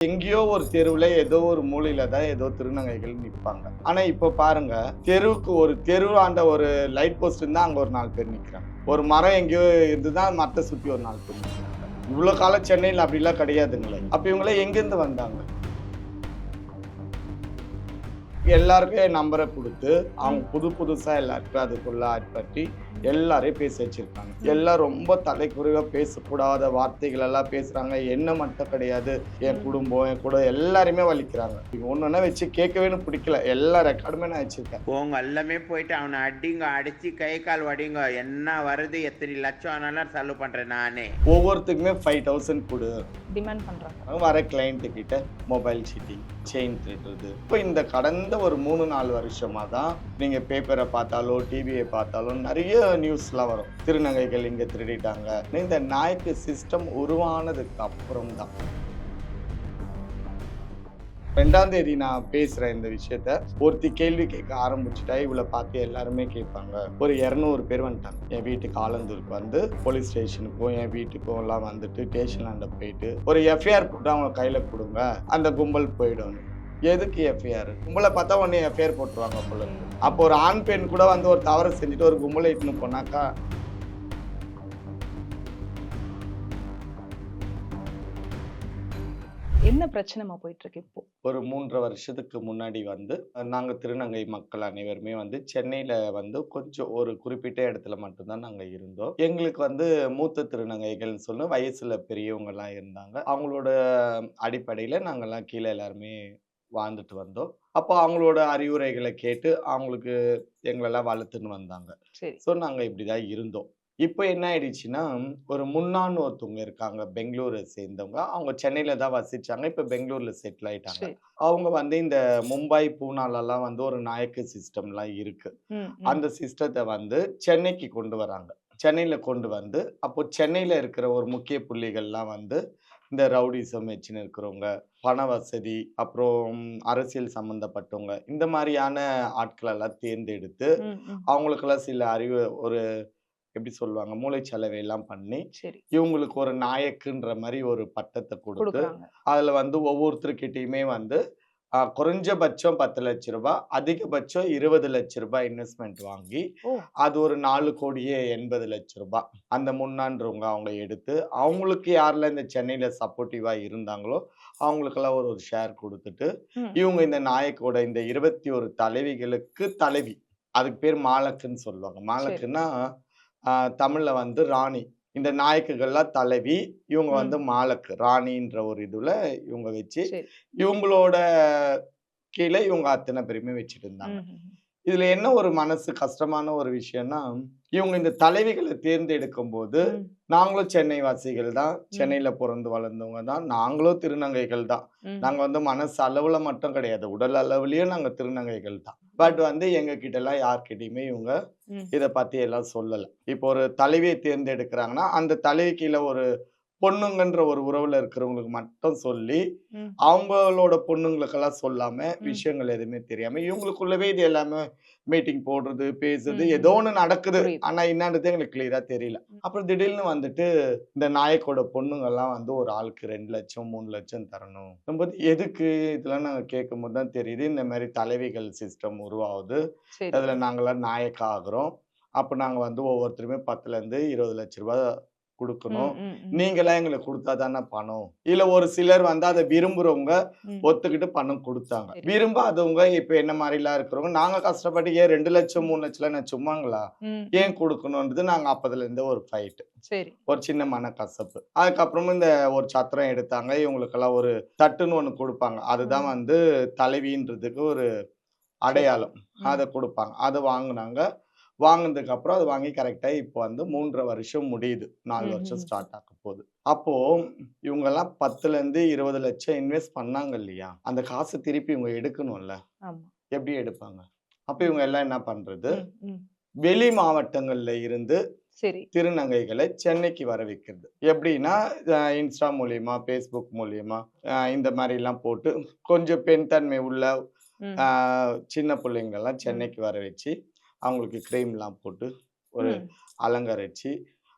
எங்கேயோ ஒரு தெருவில் ஏதோ ஒரு மூலையில தான் ஏதோ திருநங்கைகள் நிற்பாங்க ஆனால் இப்போ பாருங்க தெருவுக்கு ஒரு தெருவாண்ட ஒரு லைட் போஸ்ட் இருந்தால் அங்கே ஒரு நாலு பேர் நிற்கிறாங்க ஒரு மரம் எங்கேயோ இருந்துதான் மரத்தை சுற்றி ஒரு நாலு பேர் நிற்கிறாங்க இவ்வளோ காலம் சென்னையில் அப்படிலாம் கிடையாதுங்களே. அப்போ இவங்களே எங்கேருந்து வந்தாங்க? எல்லாருக்கும் என் நம்பரை கொடுத்து அவங்க புது புதுசா எல்லாருக்கும் அதுக்குள்ள ஆட்பற்றி எல்லாரையும் பேச வச்சிருக்காங்க. எல்லாம் ரொம்ப தலைக்குறைவா பேசக்கூடாத வார்த்தைகள் எல்லாம் பேசுறாங்க. என்ன மட்டும் கிடையாது. என் குடும்பம் என் கூட எல்லாருமே வலிக்கிறாங்க. ஒன்னொன்னா வச்சு கேட்கவே பிடிக்கல. எல்லா ரெக்கார்டுமே நான் வச்சிருக்கேன். போங்க எல்லாமே போயிட்டு அவனை அடிங்க அடிச்சு கை கால் வடிங்க. என்ன வருது எத்தனை லட்சம் ஆனாலும் செலவு பண்றேன் நானே. ஒவ்வொருத்துக்குமே ஃபைவ் தௌசண்ட் கொடு. டிமாண்ட் பண்றாங்க. வர கிளைண்ட்டு கிட்ட மொபைல் சீட்டிங் செயின் திருடுறது. இப்போ இந்த கடந்த ஒரு மூணு நாலு வருஷமாக தான் நீங்கள் பேப்பரை பார்த்தாலோ டிவியை பார்த்தாலோ நிறைய நியூஸ்லாம் வரும். திருநங்கைகள் இங்கே திருடிட்டாங்க. இந்த நாய்க்கு சிஸ்டம் உருவானதுக்கு அப்புறம் தான். ரெண்டாம் தேதி நான் பேசுகிறேன் இந்த விஷயத்த ஒருத்தி கேள்வி கேட்க ஆரம்பிச்சுட்டா இவளை பார்த்து எல்லாருமே கேட்பாங்க. ஒரு இரநூறு பேர் வந்துட்டாங்க. என் வீட்டுக்கு ஆலந்தூருக்கு வந்து போலீஸ் ஸ்டேஷனுக்கும் என் வீட்டுக்கும் எல்லாம் வந்துட்டு ஸ்டேஷனாண்ட போயிட்டு ஒரு எஃப்ஐஆர் போட்டு அவங்க கையில கொடுங்க. அந்த கும்பல் போயிடும் எதுக்கு எஃப்ஐஆர் கும்பலை பார்த்தா உடனே எஃப்ஐஆர் போட்டுருவாங்க போல. அப்போ ஒரு ஆண் பெண் கூட வந்து ஒரு தவறை செஞ்சுட்டு ஒரு கும்பலை இட்டுன்னு போனாக்கா என்ன பிரச்சனைமா போயிட்டு இருக்கு இப்போ? ஒரு மூன்றரை வருஷத்துக்கு முன்னாடி வந்து நாங்க திருநங்கை மக்கள் அனைவருமே வந்து சென்னையில வந்து கொஞ்சம் ஒரு குறிப்பிட்ட இடத்துல மட்டும்தான் நாங்க இருந்தோம். எங்களுக்கு வந்து மூத்த திருநங்கைகள்னு சொல்லி வயசுல பெரியவங்க எல்லாம் இருந்தாங்க. அவங்களோட அடிப்படையில நாங்கெல்லாம் கீழே எல்லாருமே வாழ்ந்துட்டு வந்தோம். அப்போ அவங்களோட அறிவுரைகளை கேட்டு அவங்களுக்கு எங்களெல்லாம் வளர்த்துன்னு வந்தாங்க. ஸோ நாங்கள் இப்படி தான் இருந்தோம். இப்போ என்ன ஆயிடுச்சுன்னா ஒரு முன்னான்னு ஒருத்தவங்க இருக்காங்க பெங்களூரை சேர்ந்தவங்க. அவங்க சென்னையில தான் வசிச்சாங்க. இப்போ பெங்களூர்ல செட்டில் ஆயிட்டாங்க. அவங்க வந்து இந்த மும்பை பூனாலெல்லாம் வந்து ஒரு நாயக்கு சிஸ்டம்லாம் இருக்கு. அந்த சிஸ்டத்தை வந்து சென்னைக்கு கொண்டு வராங்க. சென்னையில கொண்டு வந்து அப்போ சென்னையில இருக்கிற ஒரு முக்கிய புள்ளிகள்லாம் வந்து இந்த ரவுடிசம் வச்சுன்னு இருக்கிறவங்க பண வசதி அப்புறம் அரசியல் சம்மந்தப்பட்டவங்க இந்த மாதிரியான ஆட்கள் எல்லாம் தேர்ந்தெடுத்து. அவங்களுக்கெல்லாம் சில அறிவு ஒரு எப்படி சொல்லுவாங்க மூளைச்சலவை எல்லாம் பண்ணி இவங்களுக்கு ஒரு நாயக்குன்ற மாதிரி ஒரு பட்டத்தை கொடுத்து அதுல வந்து ஒவ்வொருத்தருக்கிட்டையுமே வந்து குறைஞ்சபட்சம் பத்து லட்ச ரூபாய் அதிகபட்சம் இருபது லட்ச ரூபாய் இன்வெஸ்ட்மெண்ட் வாங்கி அது ஒரு நாலு கோடியே எண்பது லட்ச ரூபாய் அந்த முன்னான்றவங்க அவங்க எடுத்து அவங்களுக்கு யாரெல்லாம் இந்த சென்னையில சப்போர்ட்டிவா இருந்தாங்களோ அவங்களுக்கெல்லாம் ஒரு ஒரு ஷேர் கொடுத்துட்டு. இவங்க இந்த நாயக்கோட இந்த இருபத்தி ஒரு தலைவிகளுக்கு தலைவி. அதுக்கு பேர் மாலக்குன்னு சொல்லுவாங்க. மாலக்குன்னா தமிழ்ல வந்து ராணி. இந்த நாயக்குகள்லாம் தலைவி இவங்க. வந்து மாலக்கு ராணின்ற ஒரு இதுல இவங்க வச்சு இவங்களோட கீழே இவங்க அத்தனை பேருமே வச்சுட்டு இருந்தாங்க. இதுல என்ன ஒரு மனசு கஷ்டமான ஒரு விஷயம்னா இவங்க இந்த தலைவிகளை தேர்ந்தெடுக்கும் போது நாங்களும் சென்னை வாசிகள் தான். சென்னையில பிறந்து வளர்ந்தவங்க தான். நாங்களும் திருநங்கைகள் தான். நாங்க வந்து மனசு அளவுல மட்டும் கிடையாது. உடல் அளவுலயும் நாங்க திருநங்கைகள் தான். பட் வந்து எங்க கிட்ட எல்லாம் யார்கிட்டயுமே இவங்க. இத பத்தி எல்லாம் சொல்லல. இப்போ ஒரு தலைவியை தேர்ந்தெடுக்கிறாங்கன்னா அந்த தலைவி கீழே ஒரு பொண்ணுங்கன்ற ஒரு உறவுல இருக்கிறவங்களுக்கு மட்டும் சொல்லி. அவங்களோட பொண்ணுங்களுக்கெல்லாம் சொல்லாம. விஷயங்கள் எதுவுமே தெரியாம இவங்களுக்குள்ளவே இது எல்லாமே மீட்டிங் போடுறது பேசுறது ஏதோ. ஒண்ணு நடக்குது. ஆனா என்னன்றது எங்களுக்கு கிளியரா தெரியல. அப்புறம் திடீர்னு வந்துட்டு இந்த நாயக்கோட பொண்ணுங்க எல்லாம் வந்து ஒரு ஆளுக்கு ரெண்டு லட்சம் மூணு லட்சம் தரணும் நம்ம எதுக்கு இதெல்லாம் நாங்க கேட்கும் போது தான் தெரியுது இந்த மாதிரி தலைவிகள் சிஸ்டம் உருவாகுது அதுல நாங்கெல்லாம் நாயக்கா ஆகுறோம் அப்ப நாங்க வந்து ஒவ்வொருத்தருமே பத்துல இருந்து இருபது லட்ச ரூபாய் கொடுக்கணும். நீங்களாம் எங்களுக்கு கொடுத்தா தானே பணம். இல்ல ஒரு சிலர் வந்து அதை விரும்புறவங்க. ஒத்துக்கிட்டு பணம் கொடுத்தாங்க. விரும்பாதவங்க இப்ப என்ன மாதிரிலாம் இருக்கிறவங்க நாங்க கஷ்டப்பட்டு ஏன் ரெண்டு லட்சம் மூணு லட்சம் நான் சும்மாங்களா? ஏன் கொடுக்கணுன்றது நாங்க அப்பதுல இருந்தே ஒரு ஃபைட் ஒரு சின்ன மனக்கசப்பு. அதுக்கப்புறமும் இந்த ஒரு சத்திரம் எடுத்தாங்க. இவங்களுக்கெல்லாம் ஒரு தட்டுன்னு ஒண்ணு கொடுப்பாங்க. அதுதான். வந்து தலைவின்றதுக்கு ஒரு அடையாளம். அதை கொடுப்பாங்க. அதை வாங்குனாங்க. வாங்கினதுக்கு அப்புறம் அது வாங்கி கரெக்டா இப்போ வந்து மூன்றரை வருஷம் முடியுது. நாலு வருஷம். ஸ்டார்ட் ஆக போகுது. அப்போ இவங்க எல்லாம் பத்துல இருந்து இருபது லட்சம் இன்வெஸ்ட் பண்ணாங்க இல்லையா? அந்த காசு திருப்பி இவங்க எடுக்கணும்ல? எப்படி எடுப்பாங்க? அப்ப இவங்க எல்லாம் என்ன பண்றது. வெளி மாவட்டங்கள்ல இருந்து சரி. திருநங்கைகளை சென்னைக்கு வர வைக்கிறது. எப்படின்னா இன்ஸ்டா மூலியமா ஃபேஸ்புக் மூலியமா இந்த மாதிரி எல்லாம் போட்டு கொஞ்சம் பெண் தன்மை உள்ள சின்ன பிள்ளைங்கெல்லாம் சென்னைக்கு வர வச்சு அவங்களுக்கு க்ரீம்லாம் போட்டு ஒரு. அலங்கரிச்சு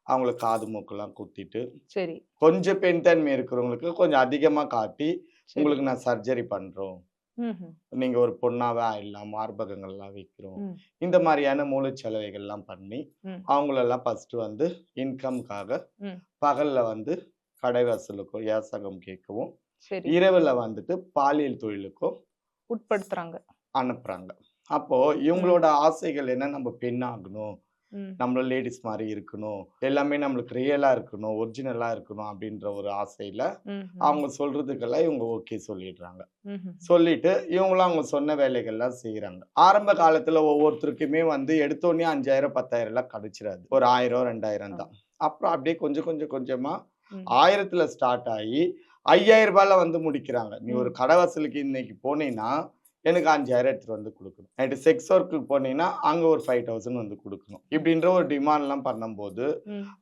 அவங்களுக்கு காது மூக்கெல்லாம் குத்திட்டு சரி கொஞ்சம் பெண் தன்மை இருக்கிறவங்களுக்கு கொஞ்சம் அதிகமா காட்டி. உங்களுக்கு நான் சர்ஜரி பண்றோம் ம்ஹும். நீங்க ஒரு பொண்ணாவே ஆயிடலாம் மார்பகங்கள்லாம் வைக்கிறோம். இந்த மாதிரியான மூளைச்சலவைகள்லாம் பண்ணி. அவங்களெல்லாம் ஃபர்ஸ்ட் வந்து இன்கம்காக. பகல்ல வந்து கடை வசூலுக்கும் யாசகம் கேட்கவும் இரவுல வந்துட்டு பாலியல் தொழிலுக்கும் உட்படுத்துறாங்க அனுப்புறாங்க அப்போ இவங்களோட ஆசைகள் என்ன நம்ம பெண் ஆகணும் ம். நம்மள லேடிஸ் மாதிரி இருக்கணும் எல்லாமே நம்மளுக்கு ரியலா இருக்கணும் ஒரிஜினலா இருக்கணும் அப்படின்ற ஒரு ஆசையில. அவங்க சொல்றதுக்கெல்லாம் இவங்க ஓகே சொல்லிடுறாங்க. சொல்லிட்டு இவங்களும் அவங்க சொன்ன வேலைகள்லாம் செய்யறாங்க ஆரம்ப காலத்துல ஒவ்வொருத்தருக்குமே வந்து எடுத்தோடனே அஞ்சாயிரம் பத்தாயிரம் எல்லாம் கிடைச்சிடாது ஒரு ஆயிரம் ரெண்டாயிரம் தான் அப்புறம் அப்படியே கொஞ்சம் கொஞ்சம் கொஞ்சமா. ஆயிரத்துல ஸ்டார்ட் ஆகி ஐயாயிரம் ரூபாயில வந்து முடிக்கிறாங்க நீ ஒரு. கடை வசூலுக்கு இன்னைக்கு போனீங்கன்னா எனக்கு அஞ்சாயிரம் எடுத்துட்டு வந்து கொடுக்கணும். நைட்டு செக்ஸ் ஒர்க்குக்கு போனீங்கன்னா அங்க ஒரு ஃபைவ் தௌசண்ட் வந்து கொடுக்கணும். இப்படின்ற ஒரு டிமாண்ட்லாம் பண்ணும்போது.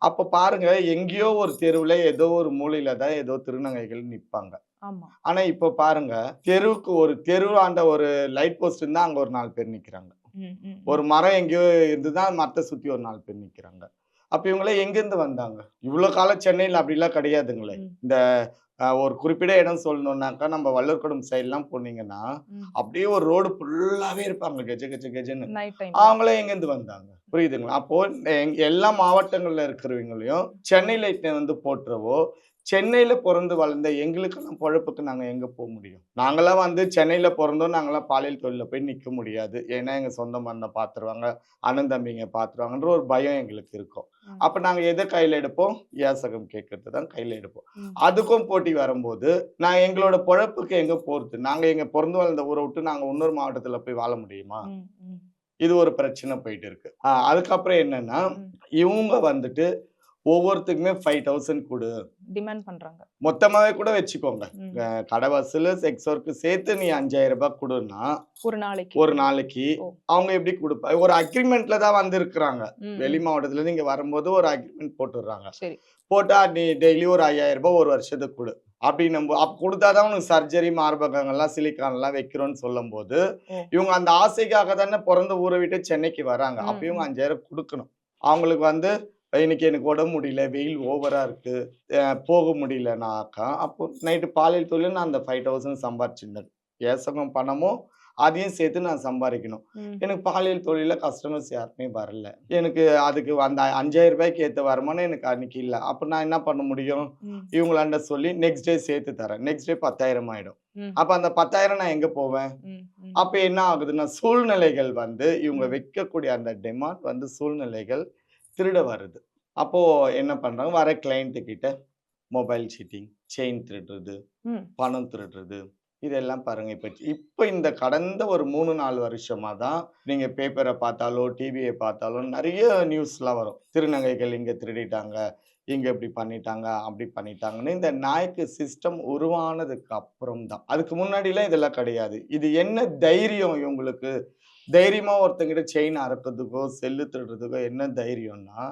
அப்ப பாருங்க எங்கேயோ ஒரு தெருவுல ஏதோ ஒரு மூலையில தான் ஏதோ திருநங்கைகள் நிப்பாங்க. ஆமா. ஆனா இப்ப பாருங்க தெருவுக்கு ஒரு தெருவாண்ட ஒரு லைட் போஸ்ட் இருந்தா அங்க ஒரு நாலு பேர் நிக்கிறாங்க. ஒரு மரம் எங்கேயோ இருந்துதான் மரத்தை சுத்தி ஒரு நாலு பேர் நிக்கிறாங்க. அப்ப இவங்களாம் எங்கிருந்து வந்தாங்க? இவ்வளவு காலம் சென்னையில அப்படிலாம் கிடையாதுங்களே. இந்த ஒரு குறிப்பிட்ட இடம் சொல்லணும்னாக்கா நம்ம வள்ளூர்குடம் சைட்லாம் போனீங்கன்னா. அப்படியே ஒரு ரோடு ஃபுல்லாவே இருப்பாங்க. கெஜ கெஜ கெஜன்னு. அவங்களே எங்கேருந்து வந்தாங்க? புரியுதுங்களா? அப்போ எல்லா மாவட்டங்கள்ல இருக்கிறவங்களையும் சென்னையில வந்து போட்டுறவோ சென்னையில பிறந்து வளர்ந்த எங்களுக்கு நம்ம பொழப்புக்கு நாங்க எங்க போக முடியும்? நாங்களாம் வந்து சென்னையில பிறந்தோம் நாங்களாம் பாலியல் தொழில போய் நிக்க முடியாது. ஏன்னா எங்க சொந்த பந்தம் பாத்துருவாங்க அண்ணன் தம்பிங்க பாத்துருவாங்கன்ற ஒரு பயம் எங்களுக்கு இருக்கும். அப்ப நாங்க எதை கையில எடுப்போம்? யாசகம் கேட்கறது தான் கையில எடுப்போம். அதுக்கும் போட்டி வரும்போது நான் எங்களோட பொழப்புக்கு எங்க போறது? நாங்க எங்க பிறந்து வளர்ந்த ஊரை விட்டு நாங்க இன்னொரு மாவட்டத்துல போய் வாழ முடியுமா? இது ஒரு பிரச்சனை போயிட்டு இருக்கு அதுக்கப்புறம் என்னன்னா. இவங்க வந்துட்டு ஒவ்வொருத்துக்குமே ஃபைவ் தௌசண்ட் கொடு. டிமாண்ட் பண்றாங்க. மொத்தமாவே கூட வச்சுக்கோங்க. கடை வசூல் செக்ஸ் ஒர்க்கு சேர்த்து நீ அஞ்சாயிரம் ரூபாய் கொடுன்னா ஒரு நாளைக்கு. ஒரு நாளைக்கு. அவங்க எப்படி கொடுப்பா ஒரு அக்ரிமெண்ட்ல தான் வந்திருக்கிறாங்க. வெளி. மாவட்டத்துல இருந்து இங்க வரும்போது ஒரு அக்ரிமெண்ட் போட்டுடுறாங்க. போட்டா நீ டெய்லி ஒரு ஐயாயிரம் ரூபாய் ஒரு வருஷத்துக்கு கொடு. அப்படி நம்ம அப்ப கொடுத்தாதான் உனக்கு சர்ஜரி மார்பகங்கள்லாம் சிலிக்கான் எல்லாம் வைக்கிறோம்னு சொல்லும் போது. இவங்க அந்த ஆசைக்காக தானே பிறந்த ஊரை விட்டு சென்னைக்கு வராங்க அப்ப இவங்க. அஞ்சாயிரம் கொடுக்கணும் அவங்களுக்கு வந்து இன்னைக்கு எனக்கு உடம்பு முடியல வெயில் ஓவரா இருக்கு போக முடியலனாக்கா அப்போ நைட்டு பாலியல் தொழில் நான் அந்த ஃபைவ் தௌசண்ட் சம்பாரிச்சிருந்தேன் ஏசகம் பணமும் அதையும் சேர்த்து நான் சம்பாதிக்கணும். எனக்கு பாலியல் தொழில கஸ்டமர்ஸ் யாருமே வரல. எனக்கு அதுக்கு அந்த அஞ்சாயிரம் ரூபாய்க்கு ஏற்ற வருமானம் எனக்கு அன்னைக்கு இல்லை. அப்போ நான் என்ன பண்ண முடியும்? இவங்களாண்ட சொல்லி நெக்ஸ்ட் டே சேர்த்து தரேன். நெக்ஸ்ட் டே பத்தாயிரம் ஆயிடும். அப்ப அந்த பத்தாயிரம் நான் எங்க போவேன். அப்ப என்ன ஆகுதுன்னா சூழ்நிலைகள் வந்து இவங்க. வைக்கக்கூடிய அந்த டிமாண்ட் வந்து சூழ்நிலைகள் திருட வருது. அப்போ என்ன பண்றாங்க? வர கிளைண்ட் கிட்ட மொபைல் சீட்டிங் செயின் திருடுறது. பணம் திருடுறது இதெல்லாம் பாருங்க. இப்ப இப்ப இந்த கடந்த ஒரு மூணு நாலு வருஷமா தான் நீங்க பேப்பரை பார்த்தாலோ டிவியை பார்த்தாலோ நிறைய நியூஸ்லாம் வரும். திருநங்கைகள் இங்க திருடிட்டாங்க இங்க இப்படி பண்ணிட்டாங்க அப்படி பண்ணிட்டாங்கன்னு இந்த நாய்க்கு சிஸ்டம் உருவானதுக்கு அப்புறம் தான் அதுக்கு முன்னாடிலாம் இதெல்லாம் கிடையாது. இது என்ன தைரியம் இவங்களுக்கு? தைரியமா ஒருத்தங்கிட்ட செயின் அறுக்கிறதுக்கோ செல்லு திருடுறதுக்கோ என்ன தைரியம்னா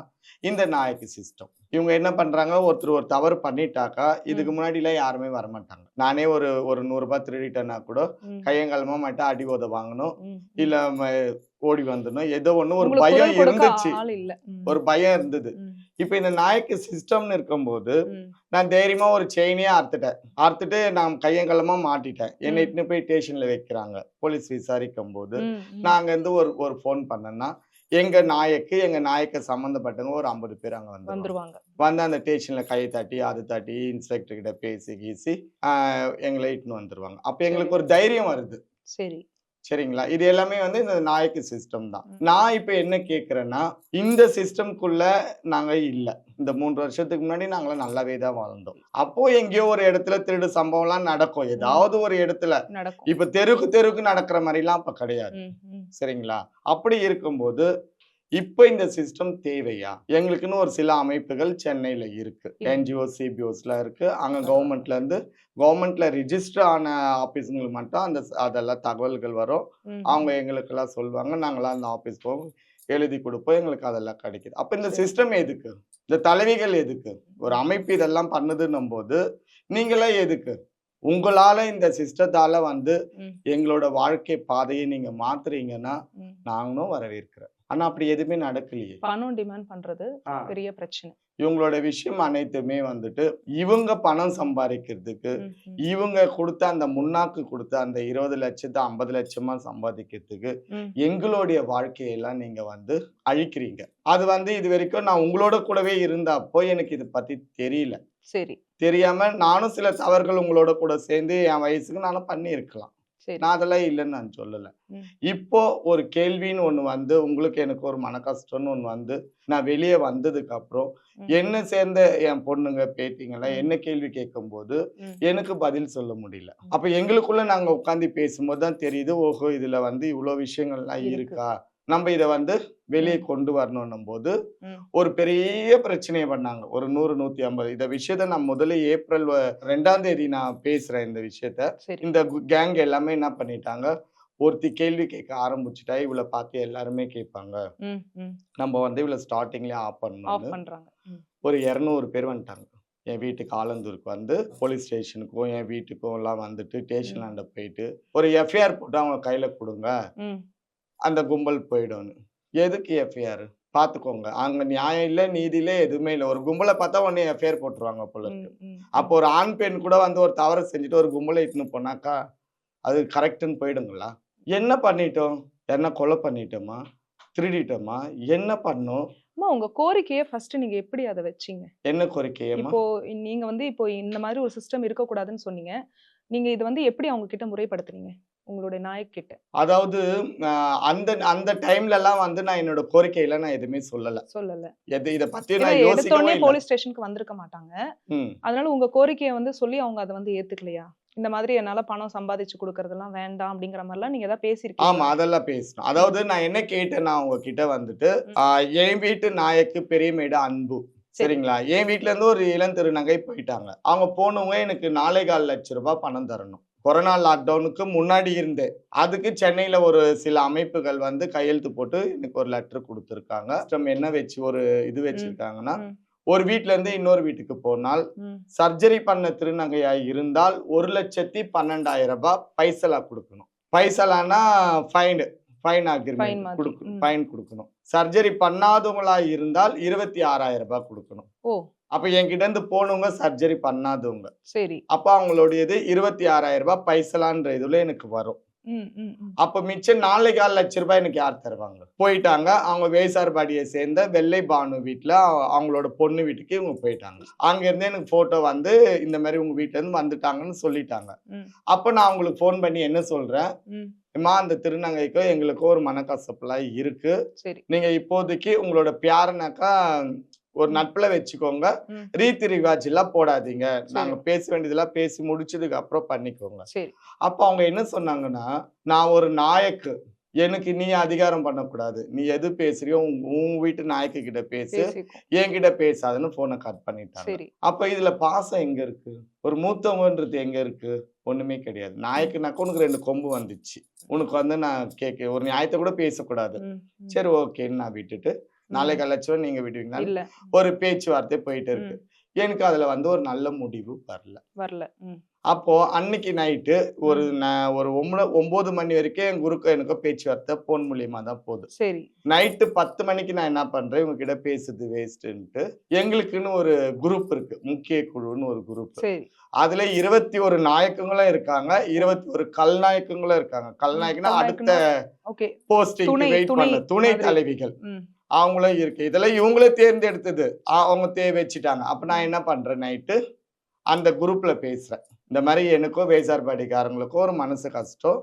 இந்த நாய்க்கு சிஸ்டம் இவங்க என்ன பண்றாங்க? ஒருத்தர் ஒரு தவறு பண்ணிட்டாக்கா இதுக்கு முன்னாடிலாம் யாருமே வரமாட்டாங்க. நானே ஒரு ஒரு நூறு ரூபாய் திருடிட்டேன்னா கூட ம், கையங்காலமா மட்டும் அடி உத வாங்கணும். இல்ல ஓடி வந்துடணும் ஏதோ ஒண்ணு ஒரு பயம் இருந்துச்சு. ஒரு பயம் இருந்தது. இப்ப இந்த நாய்க்கு சிஸ்டம்னு இருக்கும்போது. நான் தைரியமா ஒரு செயினே அறுத்துட்டேன் அறுத்துட்டு நான் கையங்காலமா மாட்டிட்டேன். என்னை. இட்டுன்னு போய் ஸ்டேஷன்ல வைக்கிறாங்க. போலீஸ் விசாரிக்கும் போது. நாங்க இருந்து ஒரு ஒரு ஃபோன் பண்ணேன்னா எங்க நாயக்கு எங்க நாயக்கு சம்மந்தப்பட்டவங்க ஒரு ஐம்பது பேர் அங்க வந்து வந்துருவாங்க. வந்து அந்த ஸ்டேஷன்ல கையை தட்டி அது தட்டி இன்ஸ்பெக்டர் கிட்ட பேசி கீசி எங்களை இட்டுன்னு வந்துருவாங்க. அப்ப எங்களுக்கு ஒரு தைரியம் வருது. சரி. சரிங்களா? இது எல்லாமே வந்து இந்த நாயக்கு சிஸ்டம் தான். நான் இப்ப என்ன கேக்குறேன்னா இந்த சிஸ்டம்குள்ள நாங்க இல்ல. இந்த மூன்று வருஷத்துக்கு முன்னாடி நாங்களாம் நல்லாவே தான் வாழ்ந்தோம். அப்போ எங்கேயோ ஒரு இடத்துல திருடு சம்பவம்லாம் நடக்கும். ஏதாவது ஒரு இடத்துல. இப்ப தெருவுக்கு தெருவுக்கு நடக்கிற மாதிரிலாம் அப்ப கிடையாது. சரிங்களா? அப்படி இருக்கும்போது இப்போ இந்த சிஸ்டம் தேவையா? எங்களுக்குன்னு ஒரு சில அமைப்புகள் சென்னையில இருக்கு. என்ஜிஓ சிபிஓஸ்லாம் இருக்கு. அங்க கவர்மெண்ட்ல இருந்து கவர்மெண்ட்ல ரிஜிஸ்டர் ஆன ஆபீஸுங்களுக்கு மட்டும் அந்த அதெல்லாம் தகவல்கள் வரும். அவங்க எங்களுக்கெல்லாம் சொல்லுவாங்க. நாங்களாம் அந்த ஆபீஸ் போவோம் எழுதி கொடுப்போம். எங்களுக்கு அதெல்லாம் கிடைக்குது. அப்ப இந்த. சிஸ்டம் எதுக்கு? இந்த தலைவிகள் எதுக்கு? ஒரு அமைப்பு இதெல்லாம் பண்ணுதுன்னும் போது நீங்களே எதுக்கு? உங்களால இந்த சிஸ்டத்தால வந்து எங்களோட வாழ்க்கை பாதையை நீங்க மாத்துறீங்கன்னா. நாங்களும் வரவேற்கிறோம். ஆனா அப்படி எதுவுமே நடக்கலையே. பணம் டிமாண்ட் பண்றது. பெரிய பிரச்சனை. இவங்களோட விஷயம் அனைத்துமே வந்துட்டு இவங்க பணம் சம்பாதிக்கிறதுக்கு இவங்க கொடுத்த அந்த முன்னாக்கு கொடுத்த அந்த இருபது லட்சத்தை ஐம்பது லட்சமா சம்பாதிக்கிறதுக்கு. எங்களுடைய வாழ்க்கையெல்லாம் நீங்க வந்து அழிக்கிறீங்க. அது வந்து இது வரைக்கும் நான் உங்களோட கூடவே இருந்தப்போ எனக்கு இது பத்தி தெரியல. சரி. தெரியாம நானும் சில தவறுகள் உங்களோட கூட சேர்ந்து என் வயசுக்கு நானும் பண்ணியிருக்கலாம். நான் அதெல்லாம் இல்லைன்னு நான் சொல்லல. இப்போ ஒரு கேள்வின்னு ஒண்ணு வந்து உங்களுக்கு எனக்கு ஒரு மன கஷ்டம்னு ஒண்ணு வந்து நான் வெளியே வந்ததுக்கு அப்புறம். என்ன சேர்ந்த என் பொண்ணுங்க பேத்திங்களா ம். என்ன கேள்வி கேட்கும்போது. எனக்கு பதில் சொல்ல முடியல அப்ப எங்களுக்குள்ள நாங்க உட்காந்து பேசும்போது தான் தெரியுது ஓஹோ இதுல வந்து இவ்வளவு விஷயங்கள்லாம் இருக்கு. நம்ம இதை வந்து வெளியே கொண்டு வரணும் போது. ஒரு பெரிய பிரச்சனையை பண்ணாங்க. ஒரு நூறு நூத்தி ஐம்பது. இந்த விஷயத்த நான் முதல்ல ஏப்ரல் ரெண்டாம் தேதி நான் பேசுறேன் இந்த விஷயத்த. இந்த கேங் எல்லாமே என்ன பண்ணிட்டாங்க? ஒருத்தி கேள்வி கேட்க ஆரம்பிச்சுட்டா இவளை பார்த்து எல்லாருமே கேட்பாங்க. நம்ம வந்து இவளை ஸ்டார்டிங்லயே ஆஃப் பண்ணணும் ஒரு இரநூறு பேர் வந்துட்டாங்க. என் வீட்டுக்கு ஆலந்தூருக்கு வந்து போலீஸ் ஸ்டேஷனுக்கும் என் வீட்டுக்கும் எல்லாம் வந்துட்டு ஸ்டேஷனாண்ட போயிட்டு ஒரு எஃப்ஐஆர் போட்டு அவங்க கையில கொடுங்க. அந்த கும்பல் போயிடும்னு. எதுக்கு எஃப்ஐஆர் பார்த்துக்கோங்க அங்க நியாயம் இல்லை நீதி இல்லை எதுவுமே இல்லை. ஒரு கும்பலை பார்த்தா உடனே எஃப்ஐஆர் போட்டுருவாங்க போல இருக்கு. அப்போ ஒரு ஆண் பெண் கூட வந்து ஒரு தவறு செஞ்சுட்டு ஒரு கும்பலை இட்டுன்னு போனாக்கா அது கரெக்டுன்னு போயிடுங்களா? என்ன பண்ணிட்டோம்? என்ன கொலை பண்ணிட்டோமா? திருடிட்டோமா? என்ன பண்ணோம்? அம்மா உங்க கோரிக்கையை ஃபர்ஸ்ட் நீங்க எப்படி அதை வச்சீங்க? என்ன கோரிக்கையம்மா இப்போ நீங்க வந்து இப்போ இந்த மாதிரி ஒரு சிஸ்டம் இருக்கக்கூடாதுன்னு சொன்னீங்க. நீங்க இது வந்து எப்படி அவங்க கிட்ட முறைப்படுத்துறீங்க உங்களுடைய நாயக் கிட்ட அதாவது அந்த அந்த டைம்ல எல்லாம் வந்து நான் என்னோட கோரிக்கையில நான் எதுவுமே சொல்லல. சொல்லல. எது இத பத்தி நான் யோசிக்கவே போலீஸ் ஸ்டேஷனுக்கு வந்திருக்க மாட்டாங்க. அதனால உங்க கோரிக்கையை வந்து சொல்லி அவங்க அதை வந்து ஏத்துக்கலையா? இந்த மாதிரி என்னால பணம் சம்பாதிச்சு கொடுக்கறதெல்லாம் வேண்டாம் அப்படிங்கிற மாதிரிலாம் நீங்க ஏதாவது ஆமா பேசிருக்கீங்க அதெல்லாம் பேசணும் அதாவது நான் என்ன கேட்டேன் நான் உங்ககிட்ட வந்துட்டு என் வீட்டு நாயக்கு பெரியமேடு அன்பு. சரி. சரிங்களா? என் வீட்ல இருந்து ஒரு இளம் திருநங்கை போயிட்டாங்க. அவங்க போனவங்க எனக்கு நாலே கால் லட்ச ரூபாய் பணம் தரணும். கொரோனா லாக்டவுனுக்கு முன்னாடி இருந்தேன் அதுக்கு சென்னையில ஒரு சில அமைப்புகள் வந்து கையெழுத்து போட்டு எனக்கு ஒரு லெட்டர் கொடுத்துருக்காங்க. System என்ன வச்சு ஒரு இது வச்சிருக்காங்கன்னா. ஒரு வீட்ல இருந்து இன்னொரு வீட்டுக்கு போனால் சர்ஜரி பண்ண திருநங்கையாய் இருந்தால் ஒரு லட்சத்தி பன்னெண்டாயிரம் ரூபாய் பைசலா கொடுக்கணும். பைசலானா ஃபைன் ஃபைன் அக்ரிமெண்ட். கொடுக்கணும். ஃபைன் கொடுக்கணும். சர்ஜரி பண்ணாதவங்களா இருந்தால் இருபத்தி ஆறாயிரம் ரூபாய் கொடுக்கணும். ஓ. அப்ப என்கிட்ட இருந்து போனவங்க சர்ஜரி பண்ணாதவங்க. சரி. அப்ப அவங்களுடையது இருபத்தி ஆறாயிரம் ரூபாய் பைசலான்ற இதுல எனக்கு வரும். அப்ப மிச்சம் நாலு கால் லட்ச ரூபாய் எனக்கு யார் தருவாங்க? போயிட்டாங்க. அவங்க வேசார்பாடியை சேர்ந்த வெள்ளை பானு வீட்டுல அவ- அவங்களோட பொண்ணு வீட்டுக்கு இவங்க போயிட்டாங்க. அங்க இருந்து எனக்கு போட்டோ வந்து இந்த மாதிரி உங்க வீட்டுல இருந்து வந்துட்டாங்கன்னு சொல்லிட்டாங்க. அப்ப நான் அவங்களுக்கு ஃபோன் பண்ணி என்ன சொல்றேன்? அம்மா அந்த திருநங்கைக்கோ எங்களுக்கோ ஒரு மனக்கசப்புலாம் இருக்கு. நீங்க இப்போதைக்கு உங்களோட பியாரனாக்கா ஒரு நட்புல வச்சுக்கோங்க. ரீதி ரிவாஜ் எல்லாம் போடாதீங்க நாங்க பேச வேண்டியதெல்லாம் பேசி முடிச்சதுக்கு அப்புறம் பண்ணிக்கோங்க. அப்ப அவங்க என்ன சொன்னாங்கன்னா நான் ஒரு நாயக்கு. எனக்கு நீ அதிகாரம் பண்ணக்கூடாது. நீ எது பேசுறியோ உன் உன் வீட்டு நாயக்கு கிட்ட பேசு. என்கிட்ட பேசாதுன்னு போனை கட் பண்ணிட்டாங்க. அப்ப இதுல பாசம் எங்க இருக்கு? ஒரு மூத்தவங்கன்றது எங்க இருக்கு? ஒண்ணுமே கிடையாது. நாயக்குனாக்க உனக்கு ரெண்டு கொம்பு வந்துச்சு. உனக்கு வந்து நான் கேட்க ஒரு நியாயத்தை கூட பேசக்கூடாது. சரி ஓகேன்னு நான் விட்டுட்டு நாளைக்கு லட்சம் நீங்க விடுவீங்களா? ஒரு பேச்சுவார்த்தை போயிட்டு இருக்கு எனக்கு அதுல வந்து ஒரு நல்ல முடிவு வரல. வரல. அப்போ அன்னைக்கு நைட்டு ஒரு ஒரு ஒன்பது மணி வரைக்கும் என் குருக்கு எனக்கு பேச்சுவார்த்தை போன் மூலியமா தான் போகுது. சரி. நைட்டு பத்து மணிக்கு நான் என்ன பண்றேன்? இவங்க கிட்ட பேசுறது வேஸ்ட்டுன்ட்டு எங்களுக்குன்னு ஒரு குரூப் இருக்கு. முக்கிய குழுன்னு ஒரு குரூப் அதுல இருபத்தி ஒரு நாயக்கங்களும் இருக்காங்க. இருபத்தி ஒரு கல்நாயக்கங்களும் இருக்காங்க. கல்நாயக்கனா அடுத்த போஸ்டிங் வெயிட் பண்ண. துணை. தலைவிகள். அவங்களும் இருக்கு. இதெல்லாம் இவங்களே தேர்ந்தெடுத்தது. அவங்க தே வச்சுட்டாங்க. அப்ப நான் என்ன பண்றேன் நைட்டு? அந்த குரூப்ல பேசுறேன். இந்த மாதிரி எனக்கோ வேசார்பாடிக்காரங்களுக்கோ ஒரு மனசு கஷ்டம்.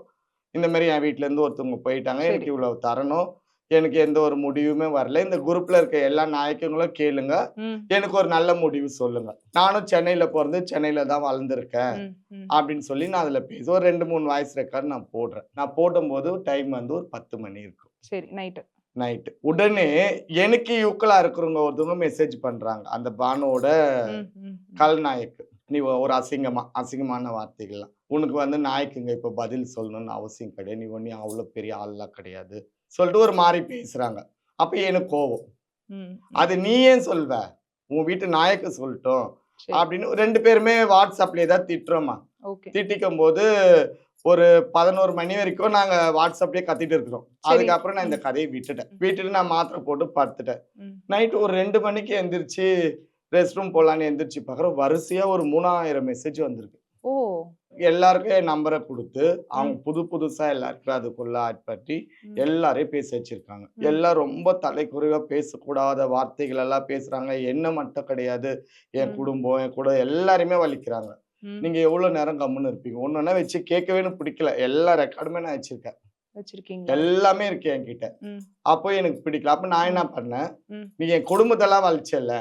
இந்த மாதிரி என் வீட்ல இருந்து ஒருத்தவங்க போயிட்டாங்க. எனக்கு சரி. இவ்வளவு தரணும். எனக்கு எந்த ஒரு முடிவுமே வரல. இந்த குரூப்ல இருக்க எல்லா நாயக்கங்களும் கேளுங்க. எனக்கு ஒரு நல்ல முடிவு சொல்லுங்க. நானும் சென்னையில பிறந்து சென்னையில தான் வளர்ந்துருக்கேன். அப்படின்னு சொல்லி நான் அதுல பேச ஒரு ரெண்டு மூணு வாய்ஸ் ரெக்கார்ட் நான் போடுறேன். நான் போடும்போது டைம் வந்து ஒரு பத்து மணி இருக்கும். சரி நைட்டு. நைட்டு உடனே எனக்கு யூக்கலா இருக்கிறவங்க ஒருத்தவங்க மெசேஜ் பண்றாங்க. அந்த ம். கல்நாயக்கு. நீ ஒரு அசிங்கமா அசிங்கமான வார்த்தைகள்லாம். உனக்கு வந்து நாயக்குங்க இப்ப பதில் சொல்லணும்னு அவசியம் கிடையாது. நீ ஒன்னும் அவ்வளவு பெரிய ஆள்லாம் கிடையாது. சொல்லிட்டு ஒரு மாதிரி பேசுறாங்க. அப்ப எனக்கு கோவம். அது நீ ஏன் சொல்வ? உன் வீட்டு நாயக்கு சொல்லட்டும். அப்படின்னு ரெண்டு பேருமே வாட்ஸ்அப்லயே தான் திட்டுறோமா? திட்டிக்கும் போது ஒரு பதினோரு மணி வரைக்கும் நாங்க வாட்ஸ்அப்லயே கத்திட்டு இருக்கிறோம். அதுக்கப்புறம் நான் இந்த கதையை விட்டுட்டேன் விட்டுட்டு நான் மாத்திரை போட்டு படுத்துட்டேன் ம். நைட்டு ஒரு ரெண்டு மணிக்கு எந்திரிச்சு ரெஸ்ட் ரூம் போலான்னு எந்திரிச்சு பார்க்குறோம் வரிசையா ஒரு மூணாயிரம் மெசேஜ் வந்திருக்கு எல்லாருக்கும் என் நம்பரை கொடுத்து அவங்க புது புதுசா எல்லாருக்கும் அதுக்குள்ள ஆட் பண்ணி. எல்லாரையும் பேச வச்சிருக்காங்க. எல்லாம் ரொம்ப தலைக்குறைவா பேசக்கூடாத வார்த்தைகள் எல்லாம் பேசுறாங்க என்ன மட்டும் கிடையாது என். குடும்பம் என் கூட எல்லாருமே வலிக்கிறாங்க. நீங்க எவ்வளவு நேரம் கம்முன்னு இருப்பீங்க? ஒன்னொன்னா வச்சு கேட்கவே பிடிக்கல. எல்லா ரெக்கார்டுமே நான் வச்சிருக்கேன். வச்சிருக்கீங்க எல்லாமே இருக்கு என்கிட்ட. அப்போ எனக்கு பிடிக்கல. அப்ப நான் என்ன பண்ணேன். நீங்க என் குடும்பத்தெல்லாம் வலிச்சல.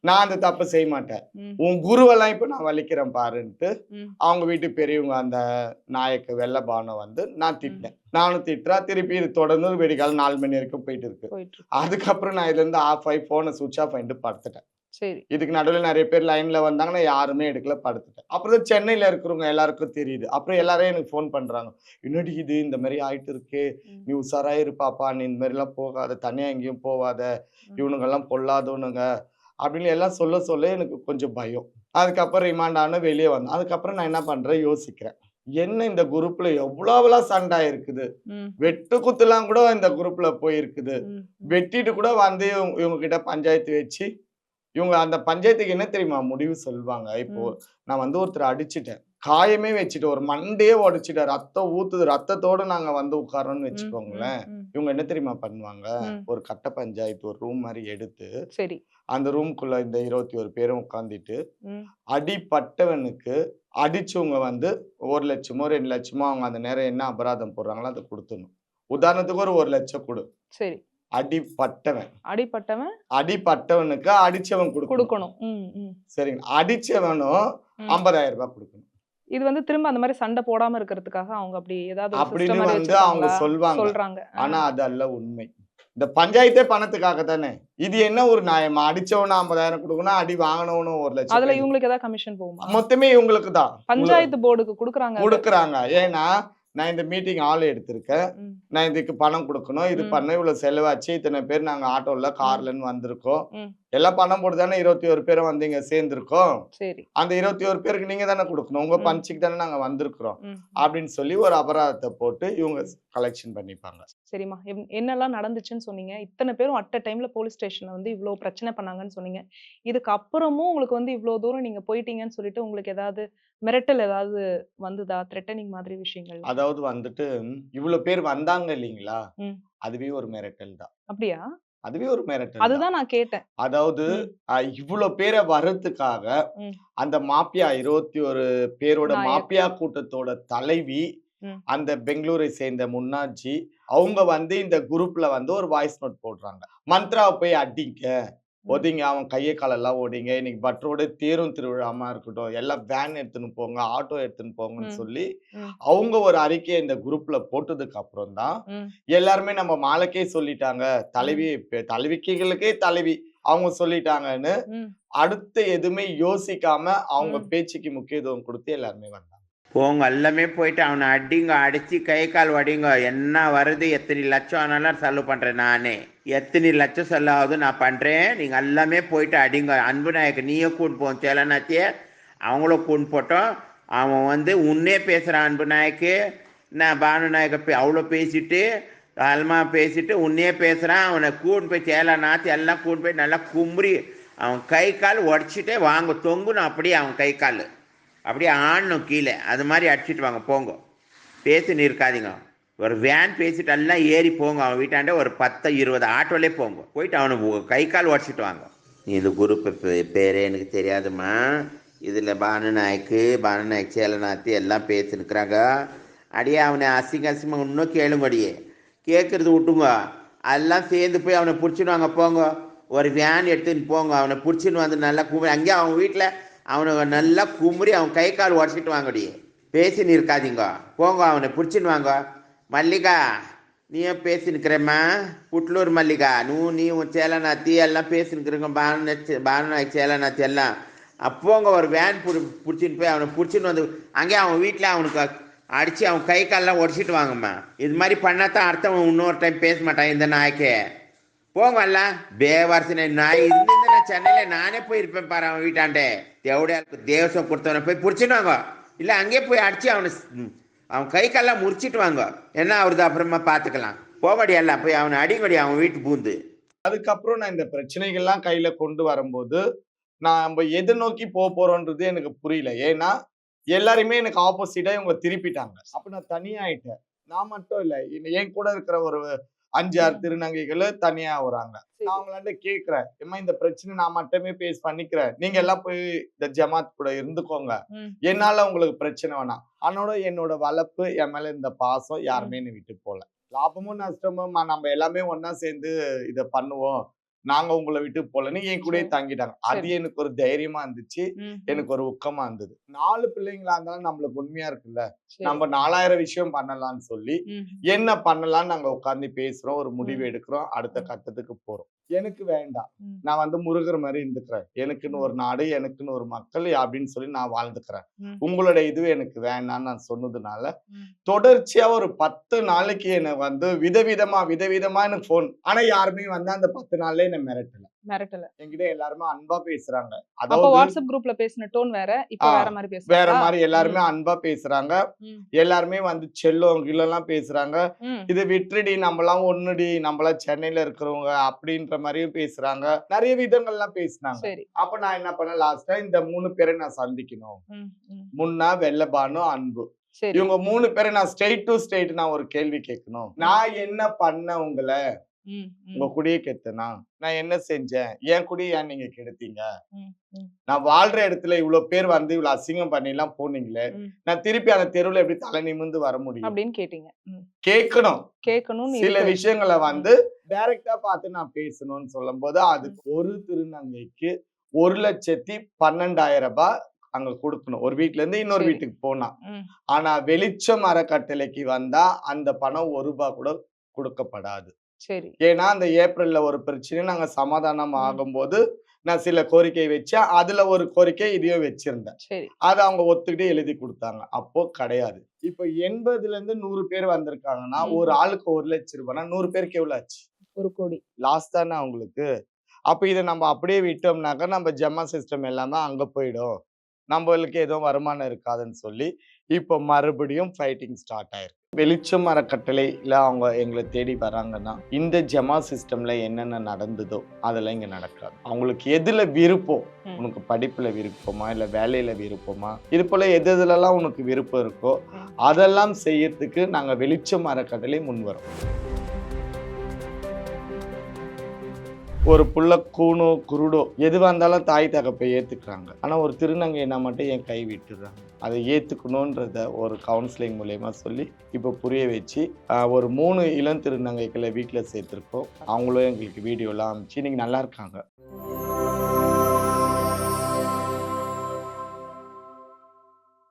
நான் அந்த தப்பு செய்ய மாட்டேன். உன் குருவெல்லாம் இப்ப நான் வலிக்கிறேன் பாருன்ட்டு. அவங்க வீட்டு பெரியவங்க அந்த நாயக்கு வெள்ளபானம் வந்து நான் திட்டினேன். நானும் திட்டுறா. திருப்பி இது தொடர்ந்து வெடிக்கால நாலு மணி வரைக்கும் போயிட்டு இருக்கு. அதுக்கப்புறம் நான் இதுல இருந்து ஆஃப் ஆகி போனை சுவிச் ஆஃப் பண்ணிட்டு படுத்துட்டேன். சரி. இதுக்கு நடுவில் நிறைய பேர் லைன்ல வந்தாங்க நான் யாருமே எடுக்கல படுத்துட்டேன். அப்புறம் சென்னையில இருக்கிறவங்க எல்லாருக்கும் தெரியுது. அப்புறம் எல்லாரும் எனக்கு ஃபோன் பண்றாங்க. என்னடி இது? இந்த மாதிரி ஆயிட்டு இருக்கு. நீ உஷாரா இருப்பாப்பா நீ இந்த மாதிரி எல்லாம் போகாத. தனியா எங்கேயும் போகாத ம். இவனுங்கெல்லாம் பொல்லாதவனுங்க. அப்படின்னு எல்லாம் சொல்ல சொல்ல எனக்கு கொஞ்சம் பயம். அதுக்கப்புறம் ரிமாண்ட் ஆன வெளியே வந்தேன் அதுக்கப்புறம் நான் என்ன பண்றேன்? யோசிக்கிறேன். என்ன இந்த குரூப்ல எவ்வளவுலாம் சண்டை இருக்குது. வெட்டு குத்துலாம் கூட இந்த குரூப்ல போயிருக்குது. வெட்டிட்டு கூட வந்து இவங்க கிட்ட பஞ்சாயத்து வச்சு இவங்க அந்த பஞ்சாயத்துக்கு என்ன தெரியுமா முடிவு சொல்லுவாங்க இப்போ. நான் வந்து ஒருத்தர் அடிச்சிட்டேன் காயமே வச்சுட்டு ஒரு மண்டையே உடைச்சிட்டேன் ரத்தம் ஊத்துது ரத்தத்தோட நாங்க வந்து உட்காரோன்னு. வச்சுக்கோங்களேன். இவங்க என்ன தெரியுமா பண்ணுவாங்க. ஒரு கட்ட பஞ்சாயத்து ஒரு ரூம் மாதிரி எடுத்து சரி அந்த ரூம்குள்ள இந்த இருபத்தி ஒரு பேரும் உட்காந்துட்டு. அடிப்பட்டவனுக்கு அடிச்சவங்க வந்து ஒரு லட்சமோ ரெண்டு லட்சமோ அவங்க அந்த நேரம் என்ன அபராதம் போடுறாங்களோ அதை கொடுத்துடணும் உதாரணத்துக்கு ஒரு ஒரு லட்சம் கொடு சரி அடிப்பட்டவன் அடிப்பட்டவன் அடிப்பட்டவனுக்கு அடிச்சவன் கொடுக்கணும். சரிங்க அடிச்சவனும். ஐம்பதாயிரம் ரூபாய் கொடுக்கணும். இது வந்து திரும்ப அந்த மாதிரி சண்டை போடாம இருக்கிறதுக்காக அவங்க அப்படி ஏதாவது அப்படின்னு வந்து அவங்க? சொல்வாங்க. சொல்றாங்க. ஆனா அது அல்ல உண்மை. இந்த பஞ்சாயத்தே பணத்துக்காக தானே. இது என்ன ஒரு நியாயமா? அடிச்சவனும் ஐம்பதாயிரம் கொடுக்கணும் அடி வாங்கினவனும் ஒரு லட்சம் அதுல. இவங்களுக்கு ஏதாவது கமிஷன் போகுமா? மொத்தமே இவங்களுக்கு தான் பஞ்சாயத்து போர்டுக்கு கொடுக்குறாங்க. கொடுக்குறாங்க. ஏன்னா நான் இந்த மீட்டிங் ஆள் எடுத்திருக்கேன். நான் இதுக்கு பணம் கொடுக்கணும். இது. பண்ண இவ்வளவு செலவாச்சு. இத்தனை பேர் நாங்க ஆட்டோல கார்லன்னு வந்திருக்கோம். எல்லாம் பணம் போட்டு தானே இருபத்தி ஒரு பேரும் வந்து இங்க சேர்ந்திருக்கோம். சரி. அந்த இருபத்தி ஒரு பேருக்கு நீங்க தானே கொடுக்கணும். உங்க. பஞ்சுக்கு தானே நாங்க வந்திருக்கிறோம். அப்படின்னு சொல்லி ஒரு அபராதத்தை போட்டு இவங்க கலெக்ஷன் பண்ணிப்பாங்க. சரிம்மா. என்- என்னெல்லாம் நடந்துச்சுன்னு சொன்னீங்க. இத்தனை பேரும் அட் அ டைம்ல போலீஸ் ஸ்டேஷன்ல வந்து இவ்ளோ பிரச்சனை பண்ணாங்கன்னு சொன்னீங்க. இதுக்கு அப்புறமும் உங்களுக்கு வந்து இவ்ளோ தூரம் நீங்க போயிட்டீங்கன்னு சொல்லிட்டு உங்களுக்கு ஏதாவது மிரட்டல் ஏதாவது வந்ததா த்ரெட்டனிங் மாதிரி விஷயங்கள் அதாவது வந்துட்டு இவ்வளவு பேர் வந்தாங்க இல்லைங்களா. அதுவே ஒரு மிரட்டல் தான் அப்படியா அதுவே ஒரு மிரட்டல் தான். அதுதான் நான் கேட்டேன் அதாவது இவ்வளவு பேரை வர்றதுக்காக. அந்த மாப்பியா இருபத்தி ஒரு பேரோட. மாப்பியா கூட்டத்தோட தலைவி. அந்த பெங்களூரை சேர்ந்த முன்னாஜி அவங்க வந்து இந்த குரூப்ல வந்து ஒரு வாய்ஸ் நோட் போடுறாங்க மந்த்ராவை போய் அடிங்க ஒதிங்க அவன் கையை காலெல்லாம் ஓடிங்க இன்னைக்கு பட்டரோட தேரும் திருவிழாமா இருக்கட்டும் எல்லாம் வேன் எடுத்துன்னு போங்க ஆட்டோ எடுத்துன்னு போங்கன்னு. சொல்லி. அவங்க ஒரு அறிக்கையை இந்த குரூப்ல போட்டதுக்கு அப்புறம் தான். எல்லாருமே நம்ம மாலக்கே சொல்லிட்டாங்க தலைவி தலைவிக்கைகளுக்கே தலைவி அவங்க சொல்லிட்டாங்கன்னு. அடுத்து எதுவுமே யோசிக்காம அவங்க. பேச்சுக்கு முக்கியத்துவம் கொடுத்து எல்லாருமே வந்தாங்க போங்க எல்லாமே போயிட்டு அவனை அடிங்க அடிச்சு கை கால் வடிங்க. என்ன வருது? எத்தனை லட்சம் ஆனாலும் செலவு பண்றேன் நானே. எத்தனை லட்சம் செலவாகுது நான் பண்றேன்? நீங்க எல்லாமே போயிட்டு அடிங்க. அன்பு நாயக்கு நீயும் கூண்டு போவோம் சேலநாத்திய அவங்களும் கூண்டு போட்டோம். அவன் வந்து உன்னே பேசுறான் அன்பு நாயக்கு நான் பானு நாயக்க அவ்வளோ பேசிட்டு அல்மா பேசிட்டு உன்னே பேசுறான். அவனை கூண்டு போய் சேலநாத்தி எல்லாம் கூண்டு போய் நல்லா கும்புறி அவன் கை கால் உடச்சிட்டே வாங்க. தொங்குணும் அப்படியே அவன் கை கால். அப்படியே ஆடணும் கீழே. அது மாதிரி அடிச்சிட்டு வாங்க போங்க. பேசின்னு இருக்காதீங்க ஒரு வேன் பேசிட்டு எல்லாம் ஏறி போங்க அவன் வீட்டாண்ட ஒரு பத்து இருபது ஆட்டோலே போங்க. போயிட்டு அவனை கை கால் உடச்சிட்டு வாங்க. இது குரூப் பேரே எனக்கு தெரியாதும்மா. இதில் பானு நாயக்கு பானு நாயக் சேலநாத்தி எல்லாம் பேசினுக்கிறாங்க அடியே அவனை அசிங்க அசிங்கமாக இன்னும் கேளுங்கடியே. கேட்குறது விட்டுங்க. எல்லாம் சேர்ந்து போய் அவனை பிடிச்சிடுவாங்க போங்க. ஒரு வேன் எடுத்துன்னு போங்க அவனை பிடிச்சின்னு வந்து நல்லா கூப்பிடு. அங்கேயே அவன் வீட்டில் அவனை நல்லா குமுறி அவன் கை கால் உடச்சிட்டு வாங்கடி. பேசின்னு இருக்காதீங்க போங்க அவனை பிடிச்சின்னு வாங்க. மல்லிகா நீயும் பேசினுக்கிறேம்மா புட்லூர் மல்லிகா நீ நீ உன் சேலநாத்தி எல்லாம் பேசினுக்கிறீங்க பானு பானுநாயக் சேலநாத்தி எல்லாம். அப்போங்க ஒரு வேன் பிடி பிடிச்சின்னு போய் அவனை பிடிச்சின்னு வந்து அங்கேயே அவன் வீட்டில் அவனுக்கு அடித்து அவன் கை காலெல்லாம் உடச்சிட்டு வாங்கம்மா. இது மாதிரி பண்ணால் தான் அடுத்தவன் இன்னொரு டைம் பேச மாட்டான் இந்த நாய்க்கே. போங்க அல்ல பேவரசனை நாய் இருந்திருந்தா நான் சென்னையில் நானே போயிருப்பேன் பாரு அவன் வீட்டாண்டே. தேவடையாளுக்கு தேவசம் கொடுத்தவனை போய் பிடிச்சின்னு வாங்க. இல்லை அங்கேயே போய் அடிச்சு அவனை அவன் கை கால்லாம் முறிச்சிட்டு வாங்க. என்ன அவரது அப்புறமா பார்த்துக்கலாம் போகடி எல்லாம் போய் அவனை அடிங்கடி அவன் வீட்டு பூந்து. அதுக்கப்புறம் நான் இந்த பிரச்சனைகள்லாம் கையில கொண்டு வரும்போது நான் நம்ம எதை நோக்கி போக போறோன்றது எனக்கு புரியல. ஏன்னா எல்லாருமே எனக்கு ஆப்போசிட்டா இவங்க திருப்பிட்டாங்க. அப்ப நான் தனியாயிட்டேன். நான் மட்டும் இல்ல என் கூட இருக்கிற ஒரு அஞ்சு ஆறு திருநங்கைகள் தனியா வராங்க. நான் அவங்களாண்ட கேக்குறேன் ஏம்மா இந்த பிரச்சனை நான் மட்டுமே பேஸ் பண்ணிக்கிறேன். நீங்க எல்லாம் போய் இந்த ஜமாத் கூட இருந்துக்கோங்க. என்னால உங்களுக்கு பிரச்சனை வேணாம். ஆனோட என்னோட வளர்ப்பு என் மேல இந்த பாசம் யாருமே விட்டு போல லாபமும் நஷ்டமும் நம்ம எல்லாமே ஒண்ணா சேர்ந்து இத பண்ணுவோம். நாங்க உங்களை விட்டு போலன்னு என் சரி. தங்கிட்டாங்க அது. எனக்கு ஒரு தைரியமா இருந்துச்சு எனக்கு ஒரு உக்கமா இருந்தது நாலு பிள்ளைங்களா இருந்தாலும் நம்மளுக்கு உண்மையா இருக்குல்ல. நம்ம நாலாயிரம் விஷயம் பண்ணலாம்னு சொல்லி என்ன பண்ணலாம்னு நாங்க உட்கார்ந்து பேசுறோம் ஒரு முடிவு. எடுக்கிறோம் அடுத்த. கட்டத்துக்கு போறோம் எனக்கு வேண்டாம். நான் வந்து முருகர் மாதிரி இருந்துக்கிறேன் எனக்குன்னு ஒரு நாடு எனக்குன்னு ஒரு மக்கள் அப்படின்னு சொல்லி நான் வாழ்ந்துக்கிறேன் ம். உங்களோட இது எனக்கு வேண்டாம்னு நான் சொன்னதுனால. தொடர்ச்சியா ஒரு பத்து நாளைக்கு என்ன வந்து விதவிதமா விதவிதமா எனக்கு போன் ஆனா யாருமே வந்து அந்த பத்து நாள்ல என்ன மிரட்டல மிரட்டல. என்கிட்ட எல்லாருமே அன்பா பேசுறாங்க. அதாவது வாட்ஸ்அப் குரூப்ல பேசின டோன் வேற இப்ப வேற மாதிரி பேசுறாங்க. வேற மாதிரி எல்லாருமே அன்பா பேசுறாங்க. எல்லாருமே வந்து செல்லம் கில்லெல்லாம் பேசுறாங்க. ம், இது விட்டுடி நம்மலாம் ஒண்ணுடி நம்மளாம் சென்னையில இருக்கிறவங்க அப்படின்ற மாதிரியும் பேசுறாங்க. நிறைய விதங்கள்லாம் பேசுனாங்க. சரி. அப்ப நான் என்ன பண்ணேன் லாஸ்டா இந்த மூணு பேரை நான் சந்திக்கணும். முன்னா வெள்ளபானு அன்பு. இவங்க மூணு பேரை நான் ஸ்ட்ரெயிட் டு ஸ்ட்ரெயிட் நான் ஒரு கேள்வி கேட்கணும். நான் என்ன பண்ண உங்களை? உங்க குடியை கெடுத்தனா நான் என்ன செஞ்சேன்? என் குடியை ஏன் நீங்க கெடுத்தீங்க. நான் வாழ்ற இடத்துல இவ்வளவு பேர் வந்து இவ்வளவு அசிங்கம் பண்ணி எல்லாம் போனீங்களே. நான் திருப்பி அந்த தெருவுல எப்படி தலை நிமிர்ந்து வர முடியும்? அப்படின்னு கேட்டீங்க. கேட்கணும். கேட்கணும்னு சில. விஷயங்களை வந்து டைரக்டா பார்த்து நான் பேசணும்னு சொல்லும் போது அதுக்கு ஒரு திருநங்கைக்கு ஒரு லட்சத்தி பன்னெண்டாயிரம் ரூபாய் அங்க கொடுக்கணும். ஒரு வீட்ல இருந்து இன்னொரு. வீட்டுக்கு போனா. ஆனா வெளிச்சம் அறக்கட்டளைக்கு வந்தா அந்த பணம் ஒரு ரூபாய் கூட கொடுக்கப்படாது. சரி. ஏன்னா அந்த ஏப்ரல்ல ஒரு பிரச்சனை நாங்க சமாதானம். ஆகும்போது நான் சில கோரிக்கை வச்சேன். அதுல ஒரு கோரிக்கை இதையும் வச்சிருந்தேன். சரி. அதை அவங்க ஒத்துக்கிட்டு எழுதி கொடுத்தாங்க. அப்போ கிடையாது. இப்போ எண்பதுல இருந்து நூறு பேர் வந்திருக்காங்கன்னா. ஒரு ஆளுக்கு ஒரு லட்சம் ரூபாய்னா நூறு பேருக்கு எவ்வளவு ஆச்சு? ஒரு கோடி. லாஸ் தானே அவங்களுக்கு. அப்ப இதை நம்ம அப்படியே விட்டோம்னாக்கா நம்ம ஜம்மா சிஸ்டம் எல்லாமே அங்க போயிடும். நம்மளுக்கு எதுவும் வருமானம் இருக்காதுன்னு சொல்லி இப்போ மறுபடியும் ஃபைட்டிங் ஸ்டார்ட் ஆயிருக்கு வெளிச்சம் அறக்கட்டளையில் அவங்க எங்களை தேடி வராங்கன்னா இந்த ஜமா சிஸ்டம்ல என்னென்ன நடந்ததோ அதெல்லாம் இங்க நடக்காது அவங்களுக்கு எதுல விருப்பம். உனக்கு படிப்புல விருப்பமா இல்ல வேலையில விருப்பமா இது போல எது எதுலலாம் உனக்கு விருப்பம் இருக்கோ. அதெல்லாம் செய்யறதுக்கு நாங்க வெளிச்சம் அறக்கட்டளை முன் வரோம் ஒரு புள்ள கூணோ குருடோ எதுவாக இருந்தாலும் தாய் தகப்பை ஏற்றுக்கிறாங்க ஆனால் ஒரு திருநங்கைனா மட்டும் என் கை விட்டுறாங்க. அதை ஏற்றுக்கணுன்றத ஒரு கவுன்சிலிங் மூலயமா சொல்லி இப்போ புரிய வச்சு ஒரு மூணு இளம் திருநங்கைகளை வீட்டில் சேர்த்துருக்கோம். அவங்களும் எங்களுக்கு வீடியோலாம் அனுப்பிச்சு இன்னைக்கு நல்லா இருக்காங்க.